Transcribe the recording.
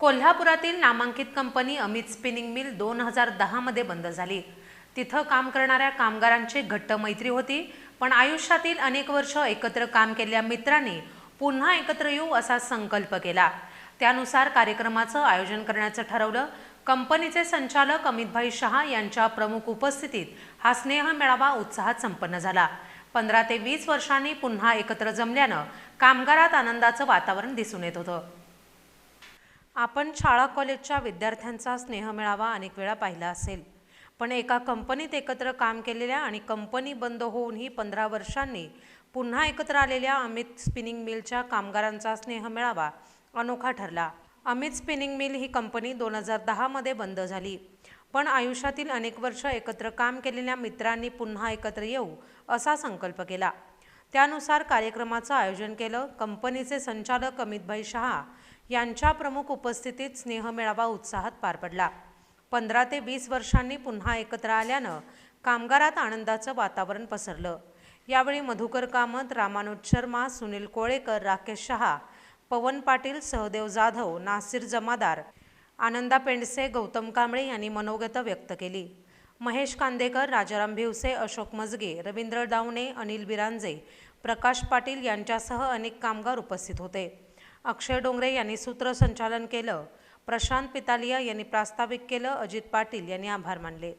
कोल्हापुरातील नामांकित company Amit spinning mill दोन हजार दहामध्ये बंद झाली. तिथं काम करणाऱ्या कामगारांची घट्ट मैत्री होती पण आयुष्यातील अनेक वर्ष एकत्र काम केलेल्या मित्रांनी पुन्हा एकत्र येऊ असा संकल्प केला. त्यानुसार कार्यक्रमाचं आयोजन करण्याचं ठरवलं. कंपनीचे संचालक अमितभाई शहा यांच्या प्रमुख उपस्थितीत हा स्नेह मेळावा उत्साहात संपन्न झाला. पंधरा ते वीस वर्षांनी पुन्हा एकत्र जमल्यानं कामगारात आनंदाचं वातावरण दिसून येत होतं. आपण शाळा कॉलेजच्या विद्यार्थ्यांचा स्नेह मिळावा अनेक वेळा पाहिला असेल. पण एका कंपनीत एकत्र काम केलेल्या आणि कंपनी बंद होऊनही पंधरा वर्षांनी पुन्हा एकत्र आलेल्या अमित स्पिनिंग मिलच्या कामगारांचा स्नेह मिळावा अनोखा ठरला. अमित स्पिनिंग मिल ही कंपनी दोन हजार दहामध्ये बंद झाली. पण आयुष्यातील अनेक वर्ष एकत्र काम केलेल्या मित्रांनी पुन्हा एकत्र येऊ असा संकल्प केला. त्यानुसार कार्यक्रमाचं आयोजन केलं. कंपनीचे संचालक अमितभाई शहा यांच्या प्रमुख उपस्थितीत स्नेहमेळावा उत्साहात पार पडला. पंधरा ते वीस वर्षांनी पुन्हा एकत्र आल्यानं कामगारात आनंदाचं वातावरण पसरलं. यावेळी मधुकर कामत रामानुज शर्मा सुनील कोळेकर राकेश शहा पवन पाटील सहदेव जाधव नासिर जमादार आनंदा पेंडसे गौतम कांबळे यांनी मनोगत व्यक्त केली. महेश कांदेकर राजाराम भिवसे अशोक मजगे रवींद्र डावणे अनिल बिरांजे प्रकाश पाटील यांच्यासह अनेक कामगार उपस्थित होते. अक्षय डोंगरे यांनी सूत्रसंचालन केलं. प्रशांत पितालिया यांनी प्रास्ताविक केलं. अजित पाटील यांनी आभार मानले.